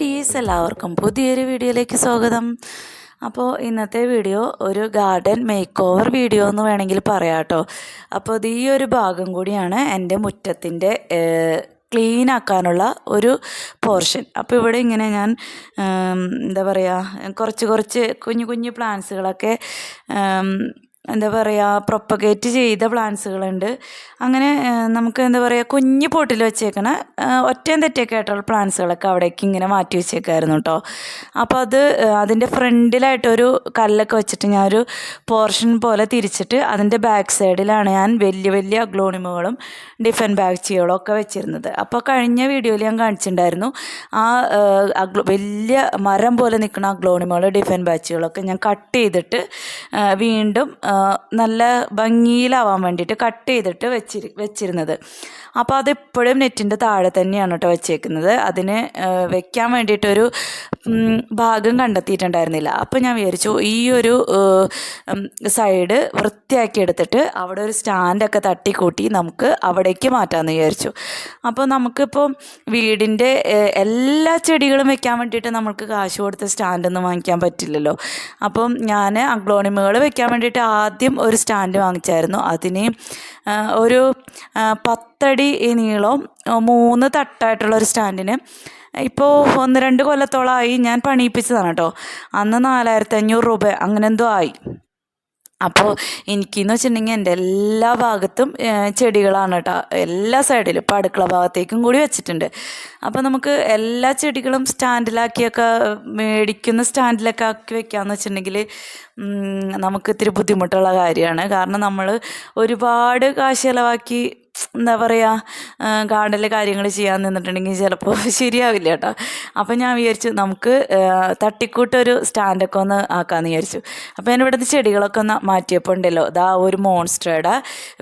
ഡീസ് എല്ലാവർക്കും പുതിയൊരു വീഡിയോയിലേക്ക് സ്വാഗതം. അപ്പോൾ ഇന്നത്തെ വീഡിയോ ഒരു ഗാർഡൻ മേക്ക് ഓവർ വീഡിയോ എന്ന് വേണമെങ്കിൽ പറയാം കേട്ടോ. അപ്പോൾ ഇത് ഈ ഒരു ഭാഗം കൂടിയാണ് എന്റെ മുറ്റത്തിന്റെ ക്ലീൻ ആക്കാനുള്ള ഒരു പോർഷൻ അപ്പോൾ ഇവിടെ ഇങ്ങനെ ഞാൻ എന്താ പറയുക കുറച്ച് കുറച്ച് കുഞ്ഞു കുഞ്ഞു പ്ലാന്റ്സുകളൊക്കെ എന്താ പറയുക പ്രൊപ്പഗേറ്റ് ചെയ്ത പ്ലാന്റ്സുകളുണ്ട് അങ്ങനെ നമുക്ക് എന്താ പറയുക കുഞ്ഞു പോട്ടിൽ വെച്ചേക്കണ ഒറ്റയും തെറ്റൊക്കെ ആയിട്ടുള്ള പ്ലാന്റ്സുകളൊക്കെ അവിടേക്ക് ഇങ്ങനെ മാറ്റി വെച്ചേക്കായിരുന്നു കേട്ടോ അപ്പോൾ അത് അതിന്റെ ഫ്രണ്ടിലായിട്ടൊരു കല്ലൊക്കെ വെച്ചിട്ട് ഞാനൊരു പോർഷൻ പോലെ തിരിച്ചിട്ട് അതിന്റെ ബാക്ക് സൈഡിലാണ് ഞാൻ വലിയ വലിയ അഗ്ലോണിമുകളും ഡിഫൻ ബാക്ചികളും ഒക്കെ വെച്ചിരുന്നത്. അപ്പോൾ കഴിഞ്ഞ വീഡിയോയിൽ ഞാൻ കാണിച്ചിട്ടുണ്ടായിരുന്നു ആ വലിയ മരം പോലെ നിൽക്കുന്ന അഗ്ലോണിമുകൾ ഡിഫൻ ബാച്ചുകളൊക്കെ ഞാൻ കട്ട് ചെയ്തിട്ട് വീണ്ടും നല്ല ഭംഗിയിലാവാൻ വേണ്ടിയിട്ട് കട്ട് ചെയ്തിട്ട് വെച്ചിരി വെച്ചിരുന്നത്. അപ്പോൾ അതെപ്പോഴും നെറ്റിന്റെ താഴെ തന്നെയാണ് കേട്ടോ വെച്ചേക്കുന്നത്. അതിന് വെക്കാൻ വേണ്ടിയിട്ടൊരു ഭാഗം കണ്ടെത്തിയിട്ടുണ്ടായിരുന്നില്ല. അപ്പോൾ ഞാൻ വിചാരിച്ചു ഈ ഒരു സൈഡ് വൃത്തിയാക്കി എടുത്തിട്ട് അവിടെ ഒരു സ്റ്റാൻഡൊക്കെ തട്ടിക്കൂട്ടി നമുക്ക് അവിടേക്ക് മാറ്റാമെന്ന് വിചാരിച്ചു. അപ്പോൾ നമുക്കിപ്പോൾ വീടിന്റെ എല്ലാ ചെടികളും വെക്കാൻ വേണ്ടിയിട്ട് നമുക്ക് കാശ് കൊടുത്ത് സ്റ്റാൻഡൊന്നും വാങ്ങിക്കാൻ പറ്റില്ലല്ലോ. അപ്പം ഞാൻ അഗ്ലോണിമുകൾ വെക്കാൻ വേണ്ടിയിട്ട് ആദ്യം ഒരു സ്റ്റാൻഡ് വാങ്ങിച്ചായിരുന്നു. അതിന് ഒരു പത്തടി നീളം മൂന്ന് തട്ടായിട്ടുള്ള ഒരു സ്റ്റാൻഡിന്. ഇപ്പോൾ ഒന്ന് രണ്ട് കൊല്ലത്തോളമായി ഞാൻ പണിയിപ്പിച്ചതാണ് കേട്ടോ. അന്ന് നാലായിരത്തി അഞ്ഞൂറ് രൂപ അങ്ങനെന്തോ ആയി. അപ്പോൾ എനിക്കെന്ന് വെച്ചിട്ടുണ്ടെങ്കിൽ എന്റെ എല്ലാ ഭാഗത്തും ചെടികളാണ് കേട്ടോ എല്ലാ സൈഡിലും ഇപ്പോൾ അടുക്കള ഭാഗത്തേക്കും കൂടി വെച്ചിട്ടുണ്ട്. അപ്പോൾ നമുക്ക് എല്ലാ ചെടികളും സ്റ്റാൻഡിലാക്കിയൊക്കെ മേടിക്കുന്ന സ്റ്റാൻഡിലൊക്കെ ആക്കി വെക്കാമെന്ന് വെച്ചിട്ടുണ്ടെങ്കിൽ നമുക്ക് ഇത്തിരി ബുദ്ധിമുട്ടുള്ള കാര്യമാണ്. കാരണം നമ്മൾ ഒരുപാട് കാശ് ചിലവാക്കി എന്താ പറയുക ഗാർഡനിൽ കാര്യങ്ങൾ ചെയ്യാൻ നിന്നിട്ടുണ്ടെങ്കിൽ ചിലപ്പോൾ ശരിയാവില്ല കേട്ടോ. അപ്പം ഞാൻ വിചാരിച്ചു നമുക്ക് തട്ടിക്കൂട്ടൊരു സ്റ്റാൻഡൊക്കെ ഒന്ന് ആക്കാമെന്ന് വിചാരിച്ചു. അപ്പോൾ ഞാൻ ഇവിടുത്തെ ചെടികളൊക്കെ ഒന്ന് മാറ്റിയപ്പോൾ ഉണ്ടല്ലോ ഇതാ ഒരു മോൺസ്റ്ററുടെ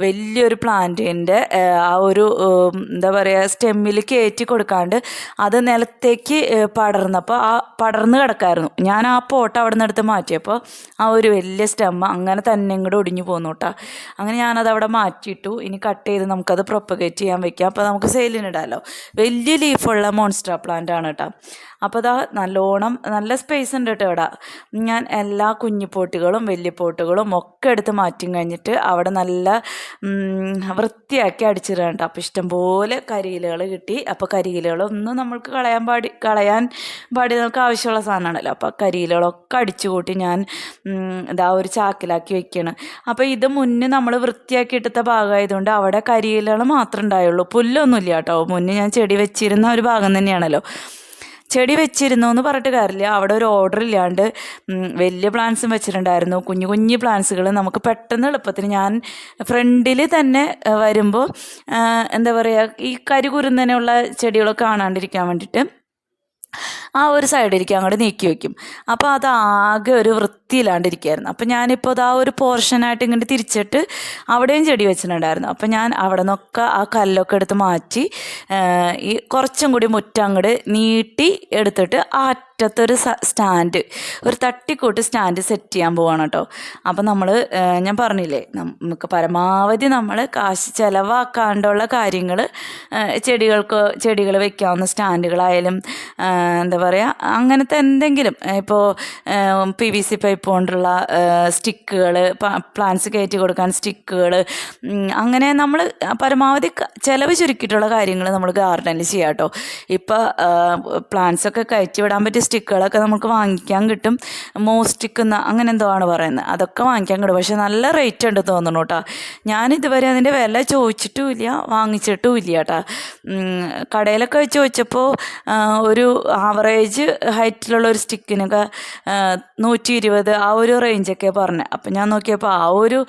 വലിയൊരു പ്ലാന്റിന്റെ ആ ഒരു എന്താ പറയുക സ്റ്റെമ്മിൽ കയറ്റി കൊടുക്കാണ്ട് അത് നിലത്തേക്ക് പടർന്നപ്പോൾ ആ പടർന്ന് കിടക്കായിരുന്നു. ഞാൻ ആ പോട്ട് അവിടെ നിന്ന് എടുത്ത് മാറ്റിയപ്പോൾ ആ ഒരു വലിയ സ്റ്റെമ്മ അങ്ങനെ തന്നെ ഇങ്ങോട്ട് ഒടിഞ്ഞു പോന്നു കേട്ടോ. അങ്ങനെ ഞാനത് അവിടെ മാറ്റിയിട്ടു. ഇനി കട്ട് ചെയ്ത് നമുക്കത് പ്രൊപ്പഗേറ്റ് ചെയ്യാൻ വെക്കാം. അപ്പോൾ നമുക്ക് സെയിലിനിടാമല്ലോ വലിയ ലീഫുള്ള മോൺസ്റ്റർ പ്ലാന്റ് ആണ് കേട്ടോ അപ്പോൾ അതാ നല്ലോണം നല്ല സ്പേസ് ഉണ്ട് കേട്ടോ ഇവിടെ. ഞാൻ എല്ലാ കുഞ്ഞു പോട്ടുകളും വലിയ പോട്ടുകളും ഒക്കെ എടുത്ത് മാറ്റി കഴിഞ്ഞിട്ട് അവിടെ നല്ല വൃത്തിയാക്കി അടിച്ചിടുക കേട്ടോ അപ്പോൾ ഇഷ്ടംപോലെ കരിയിലുകൾ കിട്ടി. അപ്പോൾ കരിയിലുകളൊന്നും നമ്മൾക്ക് കളയാൻ പാടി കളയാൻ പാടി നമുക്ക് ആവശ്യമുള്ള സാധനമാണല്ലോ. അപ്പോൾ കരിയിലുകളൊക്കെ അടിച്ചു കൂട്ടി ഞാൻ ഇതാ ഒരു ചാക്കിലാക്കി വെക്കുകയാണ് അപ്പോൾ ഇത് മുന്നേ നമ്മൾ വൃത്തിയാക്കി ഇട്ടത്തെ ഭാഗമായതുകൊണ്ട് അവിടെ കരിയിലുകൾ മാത്രമേ ഉണ്ടായുള്ളൂ. പുല്ലൊന്നുമില്ല കേട്ടോ. മുന്നേ ഞാൻ ചെടി വെച്ചിരുന്ന ഒരു ഭാഗം തന്നെയാണല്ലോ. ചെടി വെച്ചിരുന്നു എന്ന് പറഞ്ഞിട്ട് കാര്യമില്ല. അവിടെ ഒരു ഓർഡർ ഇല്ലാണ്ട് വലിയ പ്ലാന്റ്സും വെച്ചിട്ടുണ്ടായിരുന്നു. കുഞ്ഞു കുഞ്ഞു പ്ലാന്റ്സുകൾ നമുക്ക് പെട്ടെന്ന് എളുപ്പത്തിന് ഞാൻ ഫ്രണ്ടിൽ തന്നെ വരുമ്പോൾ എന്താ പറയുക ഈ കരികുരുന്നനെയുള്ള ചെടികളൊക്കെ കാണാണ്ടിരിക്കാൻ വേണ്ടിയിട്ട് ആ ഒരു സൈഡിലേക്ക് അങ്ങോട്ട് നീക്കി വെക്കും. അപ്പോൾ അത് ആകെ ഒരു വൃത്തിയില്ലാണ്ടിരിക്കുകയായിരുന്നു. അപ്പോൾ ഞാനിപ്പോൾ അത് ആ ഒരു പോർഷനായിട്ട് ഇങ്ങോട്ട് തിരിച്ചിട്ട് അവിടെയും ചെടി വെച്ചിട്ടുണ്ടായിരുന്നു. അപ്പോൾ ഞാൻ അവിടെ നിന്നൊക്കെ ആ കല്ലൊക്കെ എടുത്ത് മാറ്റി ഈ കുറച്ചും കൂടി മുറ്റം അങ്ങോട്ട് നീട്ടി എടുത്തിട്ട് ആ അറ്റത്തൊരു സ്റ്റാൻഡ്. ഒരു തട്ടിക്കൂട്ട് സ്റ്റാൻഡ് സെറ്റ് ചെയ്യാൻ പോവാണ് കേട്ടോ അപ്പം നമ്മൾ ഞാൻ പറഞ്ഞില്ലേ നമുക്ക് പരമാവധി നമ്മൾ കാശ് ചിലവാക്കാണ്ടുള്ള കാര്യങ്ങൾ ചെടികൾക്ക് ചെടികൾ വെക്കാവുന്ന സ്റ്റാൻഡുകളായാലും എന്താ പറയുക അങ്ങനത്തെ എന്തെങ്കിലും ഇപ്പോൾ പി വി സി പൈപ്പ് കൊണ്ടുള്ള സ്റ്റിക്കുകൾ പ്ലാന്റ്സ് കയറ്റി കൊടുക്കാൻ സ്റ്റിക്കുകൾ അങ്ങനെ നമ്മൾ പരമാവധി ചിലവ് ചുരുക്കിയിട്ടുള്ള കാര്യങ്ങൾ നമ്മൾ ഗാർഡനിൽ ചെയ്യാം കേട്ടോ ഇപ്പോൾ പ്ലാന്റ്സൊക്കെ കയറ്റി വിടാൻ പറ്റിയ സ്റ്റിക്കുകളൊക്കെ നമുക്ക് വാങ്ങിക്കാൻ കിട്ടും. മോ സ്റ്റിക്ക് എന്ന അങ്ങനെ എന്തോ ആണ് പറയുന്നത്. അതൊക്കെ വാങ്ങിക്കാൻ കിട്ടും. പക്ഷെ നല്ല റേറ്റ് ഉണ്ട് തോന്നുന്നു കേട്ടോ. ഇതുവരെ അതിന്റെ വില ചോദിച്ചിട്ടും ഇല്ല വാങ്ങിച്ചിട്ടും ഇല്ല കേട്ടോ കടയിലൊക്കെ വെച്ച് ചോദിച്ചപ്പോൾ ഒരു ആവറേജ് ഹൈറ്റിലുള്ള ഒരു സ്റ്റിക്കിനൊക്കെ നൂറ്റി ഇരുപത് ആ ഒരു റേഞ്ചൊക്കെ പറഞ്ഞത് അപ്പം ഞാൻ നോക്കിയപ്പോൾ ആ ഒരു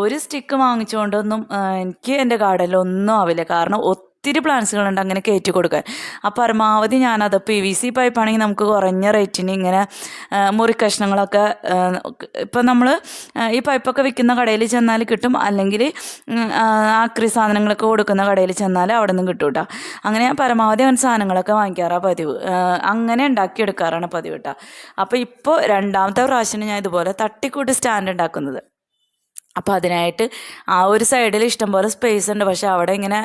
ഒരു സ്റ്റിക്ക് വാങ്ങിച്ചുകൊണ്ടൊന്നും എനിക്ക് എന്റെ കടയിലൊന്നും ആവില്ല. കാരണം ഒത്തിരി പ്ലാന്റ്സുകളുണ്ട് അങ്ങനെ കയറ്റി കൊടുക്കാൻ. അപ്പോൾ പരമാവധി ഞാനത് പി വി സി പൈപ്പാണെങ്കിൽ നമുക്ക് കുറഞ്ഞ റേറ്റിന് ഇങ്ങനെ മുറിക്കഷ്ണങ്ങളൊക്കെ മുറി കഷ്ണങ്ങളൊക്കെ ഇപ്പം നമ്മൾ ഈ പൈപ്പൊക്കെ വിൽക്കുന്ന കടയിൽ ചെന്നാൽ കിട്ടും. അല്ലെങ്കിൽ ആക്രി സാധനങ്ങളൊക്കെ കൊടുക്കുന്ന കടയിൽ ചെന്നാൽ അവിടെ നിന്ന് കിട്ടും കേട്ടോ അങ്ങനെ ഞാൻ പരമാവധി അവൻ സാധനങ്ങളൊക്കെ വാങ്ങിക്കാറാണ് പതിവ്. അങ്ങനെ ഉണ്ടാക്കിയെടുക്കാറാണ് പതിവ് കേട്ടോ അപ്പോൾ ഇപ്പോൾ രണ്ടാമത്തെ പ്രാവശ്യം ഞാൻ ഇതുപോലെ തട്ടിക്കൂട്ട് സ്റ്റാൻഡ് ഉണ്ടാക്കുന്നത്. അപ്പോൾ അതിനായിട്ട് ആ ഒരു സൈഡിൽ ഇഷ്ടംപോലെ സ്പേസ് ഉണ്ട്. പക്ഷെ അവിടെ ഇങ്ങനെ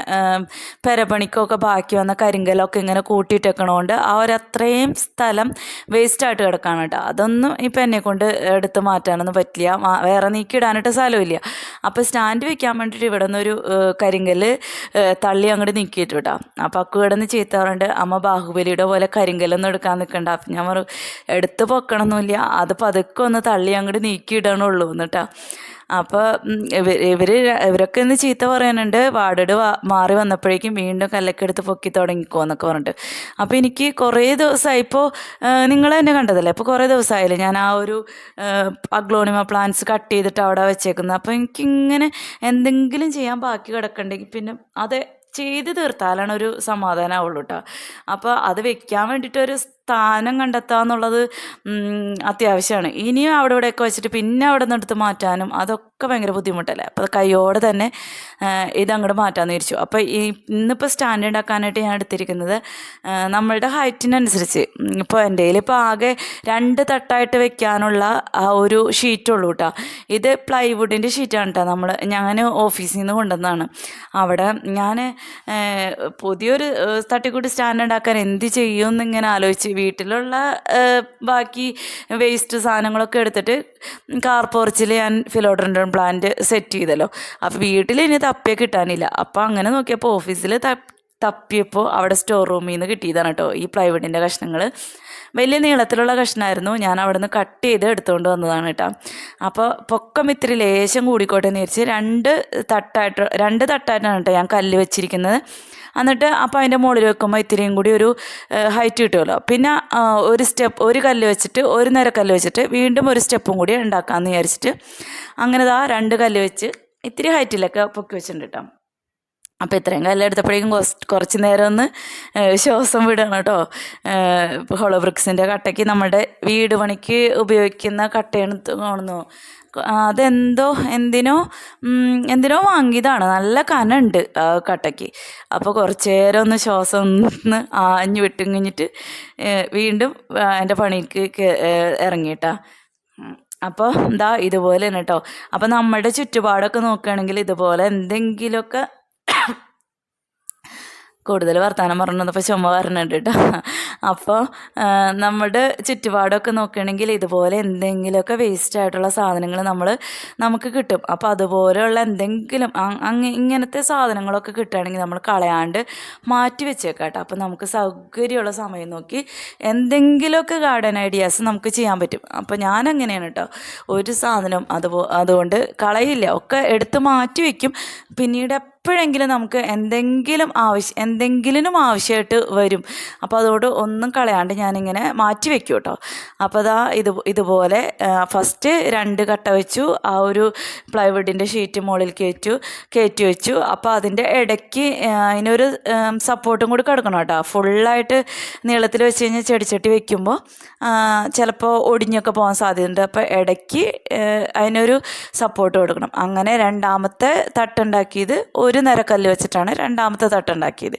പെരപ്പണിക്കൊക്കെ ബാക്കി വന്ന കരിങ്കലൊക്കെ ഇങ്ങനെ കൂട്ടിയിട്ടേക്കണോണ്ട് ആ ഒരു അത്രയും സ്ഥലം വേസ്റ്റായിട്ട് കിടക്കാണ് കേട്ടോ. അതൊന്നും ഇപ്പം എന്നെ കൊണ്ട് എടുത്ത് മാറ്റാനൊന്നും പറ്റില്ല. വേറെ നീക്കി നീക്കിയിടാനായിട്ട് സ്ഥലമില്ല അപ്പോൾ സ്റ്റാൻഡ് വെക്കാൻ വേണ്ടിയിട്ട് ഇവിടെ നിന്നൊരു കരിങ്കൽ തള്ളി അങ്ങോട്ട് നീക്കിയിട്ട് കേട്ടോ അപ്പോൾ അക്കു ഇവിടെ നിന്ന് അമ്മ ബാഹുബലിയുടെ പോലെ കരിങ്കലൊന്നും എടുക്കാൻ നിൽക്കണ്ട അപ്പം ഞാൻ പറഞ്ഞു എടുത്ത് പൊക്കണമൊന്നുമില്ല അത് പതുക്കെ ഒന്ന് തള്ളി അങ്ങോട്ട് നീക്കിയിടണുള്ളൂ എന്നിട്ടാ അപ്പോൾ ഇവർ ഇവരൊക്കെ ഇന്ന് ചീത്ത പറയാനുണ്ട്. വാർഡ് മാറി വന്നപ്പോഴേക്കും വീണ്ടും കല്ലക്കെടുത്ത് പൊക്കി തുടങ്ങിക്കോ എന്നൊക്കെ പറഞ്ഞിട്ട്. അപ്പോൾ എനിക്ക് കുറേ ദിവസമായി ഇപ്പോൾ നിങ്ങൾ തന്നെ കണ്ടതല്ലേ? ഇപ്പോൾ കുറേ ദിവസമായില്ലേ? ഞാൻ ആ ഒരു അഗ്ലോണിമ പ്ലാന്റ്സ് കട്ട് ചെയ്തിട്ട് അവിടെ വെച്ചേക്കുന്നത് അപ്പോൾ എനിക്കിങ്ങനെ എന്തെങ്കിലും ചെയ്യാൻ ബാക്കി കിടക്കണ്ടെങ്കിൽ പിന്നെ അത് ചെയ്ത് തീർത്താലാണ് ഒരു സമാധാനമാവുള്ളൂ കേട്ടോ അപ്പോൾ അത് വെക്കാൻ വേണ്ടിയിട്ടൊരു സ്ഥാനം കണ്ടെത്തുക എന്നുള്ളത് അത്യാവശ്യമാണ്. ഇനിയും അവിടെ ഇവിടെയൊക്കെ വെച്ചിട്ട് പിന്നെ അവിടെ നിന്ന് എടുത്ത് മാറ്റാനും അതൊക്കെ ഭയങ്കര ബുദ്ധിമുട്ടല്ലേ? അപ്പോൾ കൈയോടെ തന്നെ ഇതങ്ങോട്ട് മാറ്റാമെന്ന് വിചാരിച്ചു. അപ്പോൾ ഈ ഇന്നിപ്പോൾ സ്റ്റാൻഡ് ഉണ്ടാക്കാനായിട്ട് ഞാൻ എടുത്തിരിക്കുന്നത് നമ്മളുടെ ഹൈറ്റിനനുസരിച്ച് ഇപ്പോൾ എന്റെ ഇപ്പോൾ ആകെ രണ്ട് തട്ടായിട്ട് വെക്കാനുള്ള ആ ഒരു ഷീറ്റുള്ളൂ കേട്ടോ ഇത് പ്ലൈവുഡിന്റെ ഷീറ്റാണ് കേട്ടോ നമ്മൾ ഞാൻ ഓഫീസിൽ നിന്ന് കൊണ്ടുവന്നതാണ്. അവിടെ ഞാൻ പുതിയൊരു തട്ടിക്കൂട്ടി സ്റ്റാൻഡ് ഉണ്ടാക്കാൻ എന്ത് ചെയ്യുമെന്ന് ഇങ്ങനെ ആലോചിച്ച് വീട്ടിലുള്ള ബാക്കി വേസ്റ്റ് സാധനങ്ങളൊക്കെ എടുത്തിട്ട് കാർ പോർച്ചിൽ ഞാൻ ഫിലോഡ്രൻഡൻ പ്ലാന്റ് സെറ്റ് ചെയ്തല്ലോ. അപ്പോൾ വീട്ടിൽ ഇനി തപ്പിയെ കിട്ടാനില്ല. അപ്പോൾ അങ്ങനെ നോക്കിയപ്പോൾ ഓഫീസിൽ തപ്പിയപ്പോൾ അവിടെ സ്റ്റോർ റൂമിൽ നിന്ന് കിട്ടിയതാണ് കേട്ടോ ഈ പ്ലൈവുഡിന്റെ കഷ്ണങ്ങൾ വലിയ നീളത്തിലുള്ള കഷ്ണമായിരുന്നു ഞാൻ അവിടെ നിന്ന് കട്ട് ചെയ്ത് എടുത്തുകൊണ്ട് വന്നതാണ് കേട്ടോ അപ്പോൾ പൊക്കം ഇത്തിരി ലേശം കൂടിക്കോട്ടെ എന്ന് വിചാരിച്ച് രണ്ട് തട്ടായിട്ട് രണ്ട് തട്ടായിട്ടാണ് കേട്ടോ ഞാൻ കല്ല് വെച്ചിരിക്കുന്നത്. എന്നിട്ട് അപ്പോൾ അതിന്റെ മുകളിൽ വെക്കുമ്പോൾ ഇത്തിരിയും കൂടി ഒരു ഹൈറ്റ് കിട്ടുമല്ലോ. പിന്നെ ഒരു സ്റ്റെപ്പ് ഒരു കല്ല് വെച്ചിട്ട് ഒരു നേരം കല്ല് വെച്ചിട്ട് വീണ്ടും ഒരു സ്റ്റെപ്പും കൂടി ഉണ്ടാക്കാമെന്ന് വിചാരിച്ചിട്ട് അങ്ങനെ ദാ രണ്ട് കല്ല് വെച്ച് ഇത്തിരി ഹൈറ്റിലൊക്കെ പൊക്കി വെച്ചിട്ടുണ്ട് കേട്ടോ അപ്പോൾ ഇത്രയും കല്ല് എടുത്തപ്പോഴേക്കും കുറച്ച് നേരം ഒന്ന് ശ്വാസം വിടണം കേട്ടോ. ഇപ്പോൾ ഹോളോ ബ്രിക്സിന്റെ കട്ടയ്ക്ക് നമ്മുടെ വീട് പണിക്ക് ഉപയോഗിക്കുന്ന കട്ടയാണ് കാണുന്നു. അതെന്തോ എന്തിനോ എന്തിനോ വാങ്ങിയതാണ്. നല്ല കനുണ്ട് ആ കട്ടയ്ക്ക്. അപ്പോൾ കുറച്ച് നേരം ഒന്ന് ശ്വാസം ഒന്ന് ആഞ്ഞു വിട്ട് കഴിഞ്ഞിട്ട് വീണ്ടും എന്റെ പണിക്ക് ഇറങ്ങിയിട്ടാ. അപ്പോൾ എന്താ ഇതുപോലെ തന്നെ കേട്ടോ. അപ്പോൾ നമ്മുടെ ചുറ്റുപാടൊക്കെ നോക്കുകയാണെങ്കിൽ ഇതുപോലെ എന്തെങ്കിലുമൊക്കെ കൂടുതൽ വർത്തമാനം പറഞ്ഞപ്പോൾ ചുമ പറഞ്ഞിട്ട് കേട്ടോ അപ്പോൾ നമ്മുടെ ചുറ്റുപാടൊക്കെ നോക്കുകയാണെങ്കിൽ ഇതുപോലെ എന്തെങ്കിലുമൊക്കെ വേസ്റ്റ് ആയിട്ടുള്ള സാധനങ്ങൾ നമ്മൾ നമുക്ക് കിട്ടും. അപ്പോൾ അതുപോലെയുള്ള എന്തെങ്കിലും ഇങ്ങനത്തെ സാധനങ്ങളൊക്കെ കിട്ടുകയാണെങ്കിൽ നമ്മൾ കളയാണ്ട് മാറ്റി വെച്ചേക്കാം കേട്ടോ. അപ്പോൾ നമുക്ക് സൗകര്യമുള്ള സമയം നോക്കി എന്തെങ്കിലുമൊക്കെ ഗാർഡൻ ഐഡിയാസ് നമുക്ക് ചെയ്യാൻ പറ്റും. അപ്പോൾ ഞാൻ അങ്ങനെയാണ് കേട്ടോ ഒരു സാധനം അതുപോ അതുകൊണ്ട് കളയില്ല. ഒക്കെ എടുത്ത് മാറ്റി വയ്ക്കും പിന്നീട് എപ്പോഴെങ്കിലും നമുക്ക് എന്തെങ്കിലും ആവശ്യം എന്തെങ്കിലും ആവശ്യമായിട്ട് വരും. അപ്പോൾ അതോട് ഒന്നും കളയാണ്ട് ഞാനിങ്ങനെ മാറ്റി വെക്കും കേട്ടോ. അപ്പോൾ അതാ ഇത് ഇതുപോലെ ഫസ്റ്റ് രണ്ട് കട്ട വെച്ചു ആ ഒരു പ്ലൈവുഡിന്റെ ഷീറ്റ് മുകളിൽ കയറ്റു കയറ്റി വെച്ചു. അപ്പോൾ അതിന്റെ ഇടയ്ക്ക് അതിനൊരു സപ്പോർട്ടും കൂടി കിടക്കണം കേട്ടോ. ഫുള്ളായിട്ട് നീളത്തിൽ വെച്ച് കഴിഞ്ഞാൽ ചെടിച്ചട്ടി വെക്കുമ്പോൾ ചിലപ്പോൾ ഒടിഞ്ഞൊക്കെ പോകാൻ സാധ്യതയുണ്ട്. അപ്പോൾ ഇടയ്ക്ക് അതിനൊരു സപ്പോർട്ട് കൊടുക്കണം. അങ്ങനെ രണ്ടാമത്തെ തട്ടുണ്ടാക്കിയത് ഒരു നിരക്കല്ല് വെച്ചിട്ടാണ് രണ്ടാമത്തെ തട്ടുണ്ടാക്കിയത്.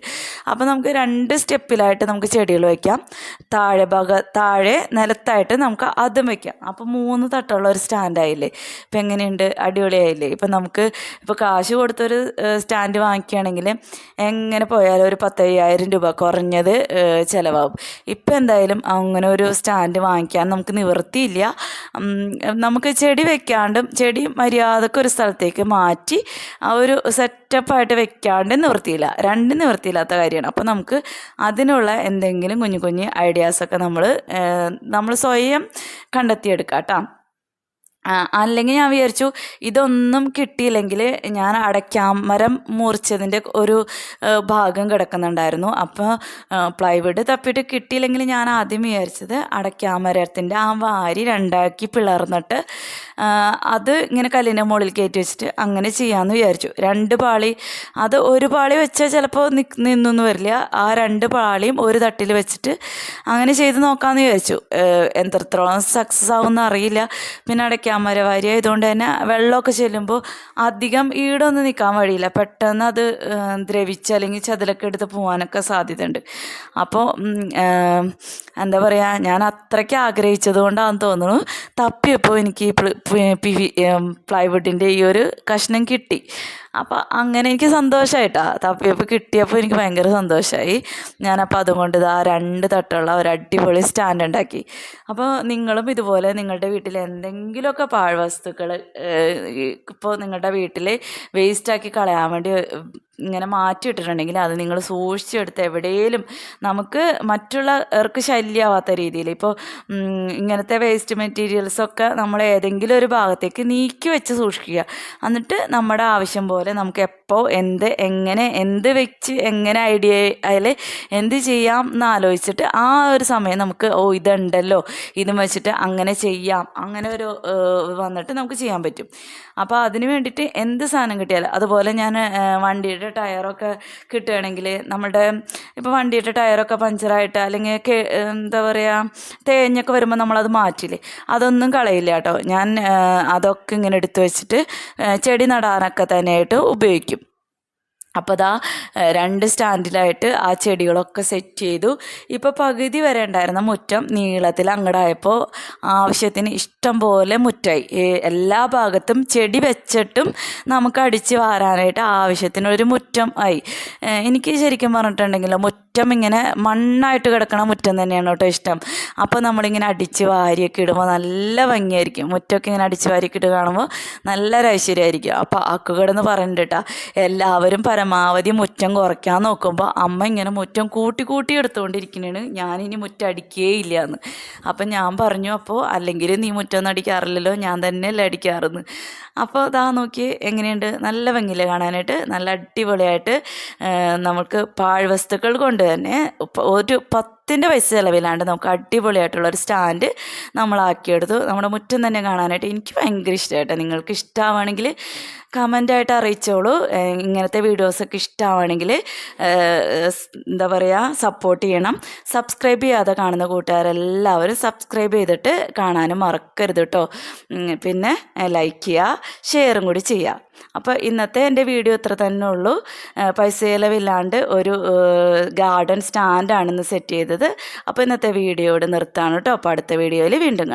അപ്പോൾ നമുക്ക് രണ്ട് സ്റ്റെപ്പിലായിട്ട് നമുക്ക് ചെടികൾ വയ്ക്കാം താഴെ ഭാഗ താഴെ നിലത്തായിട്ട് നമുക്ക് അതും വയ്ക്കാം അപ്പോൾ മൂന്ന് തട്ടുള്ള ഒരു സ്റ്റാൻഡായില്ലേ? ഇപ്പം എങ്ങനെയുണ്ട്? അടിപൊളിയായില്ലേ? ഇപ്പം നമുക്ക് ഇപ്പോൾ കാശ് കൊടുത്തൊരു സ്റ്റാൻഡ് വാങ്ങിക്കുകയാണെങ്കിൽ എങ്ങനെ പോയാലും ഒരു പത്തയ്യായിരം രൂപ കുറഞ്ഞത് ചിലവാകും. ഇപ്പം എന്തായാലും അങ്ങനെ ഒരു സ്റ്റാൻഡ് വാങ്ങിക്കാൻ നമുക്ക് നിവൃത്തിയില്ല. നമുക്ക് ചെടി വെക്കാണ്ടും ചെടി മര്യാദയ്ക്ക് ഒരു സ്ഥലത്തേക്ക് മാറ്റി ആ ഒരു സെറ്റപ്പായിട്ട് വെക്കാണ്ട് നിവൃത്തിയില്ല രണ്ട് നിവൃത്തിയില്ലാത്ത കാര്യമാണ്. അപ്പോൾ നമുക്ക് അതിനുള്ള എന്തെങ്കിലും കുഞ്ഞു കുഞ്ഞു ഐഡിയാസൊക്കെ നമ്മൾ നമ്മൾ സ്വയം കണ്ടെത്തിയെടുക്കാം കേട്ടോ അല്ലെങ്കിൽ ഞാൻ വിചാരിച്ചു ഇതൊന്നും കിട്ടിയില്ലെങ്കിൽ ഞാൻ അടയ്ക്കാമരം മുറിച്ചതിന്റെ ഒരു ഭാഗം കിടക്കുന്നുണ്ടായിരുന്നു. അപ്പോൾ പ്ലൈവുഡ് തപ്പിയിട്ട് കിട്ടിയില്ലെങ്കിൽ ഞാൻ ആദ്യം വിചാരിച്ചത് അടയ്ക്കാമരത്തിന്റെ ആ വാരി രണ്ടാക്കി പിളർന്നിട്ട് അത് ഇങ്ങനെ കല്ലിന്റെ മുകളിൽ കയറ്റി വെച്ചിട്ട് അങ്ങനെ ചെയ്യാമെന്ന് വിചാരിച്ചു. രണ്ട് പാളി അത് ഒരു പാളി വെച്ചാൽ ചിലപ്പോൾ നിന്നൊന്നും വരില്ല. ആ രണ്ട് പാളിയും ഒരു തട്ടിൽ വെച്ചിട്ട് അങ്ങനെ ചെയ്ത് നോക്കാമെന്ന് വിചാരിച്ചു. എത്രത്തോളം സക്സസ് ആവുമെന്ന് അറിയില്ല. പിന്നെ അടയ്ക്കാൻ അമരവാരി ആയതുകൊണ്ട് തന്നെ വെള്ളമൊക്കെ ചെല്ലുമ്പോൾ അധികം ഈടൊന്നും നിൽക്കാൻ വഴിയില്ല. പെട്ടെന്ന് അത് ദ്രവിച്ച് അല്ലെങ്കിൽ ചതിലൊക്കെ എടുത്ത് പോകാനൊക്കെ സാധ്യതയുണ്ട്. അപ്പോൾ എന്താ പറയുക ഞാൻ അത്രയ്ക്ക് ആഗ്രഹിച്ചത് കൊണ്ടാണെന്ന് തോന്നുന്നു. തപ്പിയപ്പോൾ എനിക്ക് ഈ പ്ലൈവുഡിന്റെ ഈ ഒരു കഷ്ണം കിട്ടി. അപ്പോൾ അങ്ങനെ എനിക്ക് സന്തോഷമായിട്ടാ തപ്പിയപ്പോൾ കിട്ടിയപ്പോൾ എനിക്ക് ഭയങ്കര സന്തോഷമായി ഞാനപ്പോൾ അതുകൊണ്ട് ഇതാ രണ്ട് തട്ടുള്ള ഒരു അടിപൊളി സ്റ്റാൻഡ് ഉണ്ടാക്കി. അപ്പോൾ നിങ്ങളും ഇതുപോലെ നിങ്ങളുടെ വീട്ടിൽ എന്തെങ്കിലുമൊക്കെ പാഴ്വസ്തുക്കൾ ഇപ്പോൾ നിങ്ങളുടെ വീട്ടിൽ വേസ്റ്റാക്കി കളയാൻ വേണ്ടി ഇങ്ങനെ മാറ്റിയിട്ടിട്ടുണ്ടെങ്കിൽ അത് നിങ്ങൾ സൂക്ഷിച്ചെടുത്ത് എവിടെയും നമുക്ക് മറ്റുള്ളവർക്ക് ശല്യമാവാത്ത രീതിയിൽ. ഇപ്പോൾ ഇങ്ങനത്തെ വേസ്റ്റ് മെറ്റീരിയൽസൊക്കെ നമ്മൾ ഏതെങ്കിലും ഒരു ഭാഗത്തേക്ക് നീക്കി വെച്ച് സൂക്ഷിക്കുക. എന്നിട്ട് നമ്മുടെ ആവശ്യം പോലെ നമുക്ക് എപ്പോൾ എന്ത് എങ്ങനെ എന്ത് വെച്ച് എങ്ങനെ ഐഡിയ അതിൽ എന്ത് ചെയ്യാം എന്ന് ആലോചിച്ചിട്ട് ആ ഒരു സമയം നമുക്ക് ഓ ഇതുണ്ടല്ലോ ഇതും വെച്ചിട്ട് അങ്ങനെ ചെയ്യാം അങ്ങനെ ഒരു വന്നിട്ട് നമുക്ക് ചെയ്യാൻ പറ്റും. അപ്പോൾ അതിന് വേണ്ടിയിട്ട് എന്ത് സാധനം കിട്ടിയാലും അതുപോലെ ഞാൻ ഏഹ്, വണ്ടിയുടെ ടയറൊക്കെ കിട്ടുകയാണെങ്കിൽ നമ്മുടെ ഇപ്പോൾ വണ്ടിയുടെ ടയറൊക്കെ പഞ്ചറായിട്ട് അല്ലെങ്കിൽ എന്താ പറയുക തേഞ്ഞൊക്കെ വരുമ്പോൾ നമ്മളത് മാറ്റില്ലേ? അതൊന്നും കളയില്ല കേട്ടോ. ഞാൻ അതൊക്കെ ഇങ്ങനെ എടുത്തു വെച്ചിട്ട് ചെടി നടാനൊക്കെ തന്നെയായിട്ട് ഉപയോഗിക്കും. അപ്പോൾ അതാ രണ്ട് സ്റ്റാൻഡിലായിട്ട് ആ ചെടികളൊക്കെ സെറ്റ് ചെയ്തു. ഇപ്പോൾ പകുതി വരെ ഉണ്ടായിരുന്ന മുറ്റം നീളത്തിൽ അങ്ങടായപ്പോൾ ആവശ്യത്തിന് ഇഷ്ടം പോലെ മുറ്റായി. എല്ലാ ഭാഗത്തും ചെടി വെച്ചിട്ടും നമുക്ക് അടിച്ച് വാരാനായിട്ട് ആവശ്യത്തിനൊരു മുറ്റം ആയി. എനിക്ക് ശരിക്കും പറഞ്ഞിട്ടുണ്ടെങ്കിൽ മുറ്റം ഇങ്ങനെ മണ്ണായിട്ട് കിടക്കണ മുറ്റം തന്നെയാണ് കേട്ടോ ഇഷ്ടം. അപ്പോൾ നമ്മളിങ്ങനെ അടിച്ച് വാരിയൊക്കെ ഇടുമ്പോൾ നല്ല ഭംഗിയായിരിക്കും. മുറ്റമൊക്കെ ഇങ്ങനെ അടിച്ച് വാരിയൊക്കെ ഇട്ട് കാണുമ്പോൾ നല്ല ഐശ്വര്യമായിരിക്കും. അപ്പോൾ അക്കുകടെന്ന് പറഞ്ഞിട്ടാ എല്ലാവരും പരമ പരമാവധി മുറ്റം കുറയ്ക്കാൻ നോക്കുമ്പോൾ അമ്മ ഇങ്ങനെ മുറ്റം കൂട്ടി കൂട്ടി എടുത്തുകൊണ്ടിരിക്കുന്നതാണ് ഞാനിനി മുറ്റം അടിക്കുകയേ ഇല്ല എന്ന് അപ്പം ഞാൻ പറഞ്ഞു അപ്പോൾ അല്ലെങ്കിൽ നീ മുറ്റമൊന്നും അടിക്കാറില്ലല്ലോ ഞാൻ തന്നെയല്ലേ അടിക്കാറെന്ന്. അപ്പോൾ ഇതാ നോക്കി എങ്ങനെയുണ്ട്? നല്ല ഭംഗിയിൽ കാണാനായിട്ട് നല്ല അടിപൊളിയായിട്ട് നമുക്ക് പാഴ്വസ്തുക്കൾ കൊണ്ട് തന്നെ ഒരു ഒരു പത്തിന്റെ പൈസ ചിലവില്ലാണ്ട് നമുക്ക് അടിപൊളിയായിട്ടുള്ള ഒരു സ്റ്റാൻഡ് നമ്മളാക്കിയെടുത്തു. നമ്മുടെ മുറ്റം തന്നെ കാണാനായിട്ട് എനിക്ക് ഭയങ്കര ഇഷ്ടമായിട്ടോ നിങ്ങൾക്ക് ഇഷ്ടമാണെങ്കിൽ കമന്റായിട്ട് അറിയിച്ചോളൂ. ഇങ്ങനത്തെ വീഡിയോസൊക്കെ ഇഷ്ടമാണെങ്കിൽ എന്താ പറയുക സപ്പോർട്ട് ചെയ്യണം. സബ്സ്ക്രൈബ് ചെയ്യാതെ കാണുന്ന കൂട്ടുകാരെല്ലാവരും സബ്സ്ക്രൈബ് ചെയ്തിട്ട് കാണാനും മറക്കരുത് കേട്ടോ പിന്നെ ലൈക്ക് ചെയ്യുക ഷെയറും കൂടി ചെയ്യുക. അപ്പോൾ ഇന്നത്തെ എന്റെ വീഡിയോ ഇത്ര തന്നെ ഉള്ളൂ. പൈസ ചിലവില്ലാണ്ട് ഒരു ഗാർഡൻ സ്റ്റാൻഡാണ് ഇന്ന് സെറ്റ് ചെയ്തത്. അപ്പോൾ ഇന്നത്തെ വീഡിയോയോട് നിർത്താണ് കേട്ടോ അപ്പോൾ അടുത്ത വീഡിയോയിൽ വീണ്ടും